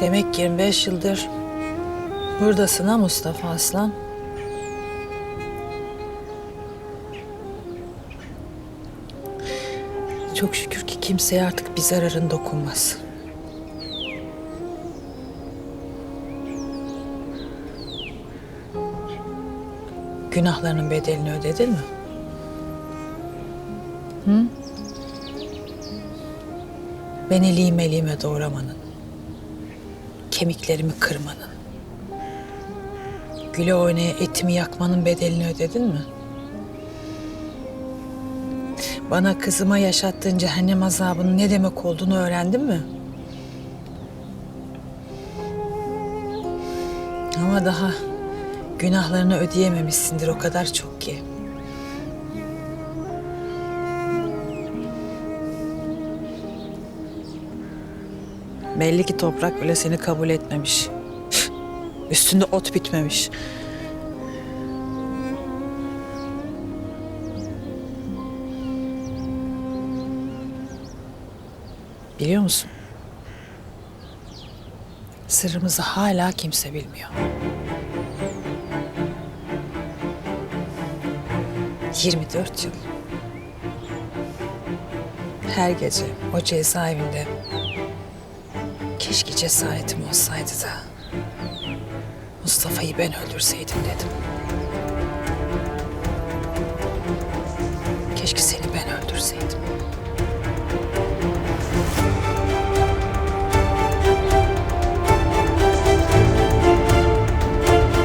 Demek 25 yıldır buradasın ha Mustafa Aslan. Çok şükür ki kimseye artık bir zararın dokunmaz. Günahlarının bedelini ödedin mi? Hı? Beni lime lime doğramanın, kemiklerimi kırmanın, güle oynaya etimi yakmanın bedelini ödedin mi? Bana kızıma yaşattığın cehennem azabının ne demek olduğunu öğrendin mi? Ama daha günahlarını ödeyememişsindir o kadar çok ki. Belli ki toprak bile seni kabul etmemiş. Üstünde ot bitmemiş. Biliyor musun? Sırrımızı hala kimse bilmiyor. 24 yıl. Her gece o cezaevinde keşke cesaretim olsaydı da Mustafa'yı ben öldürseydim dedim. Keşke seni ben öldürseydim.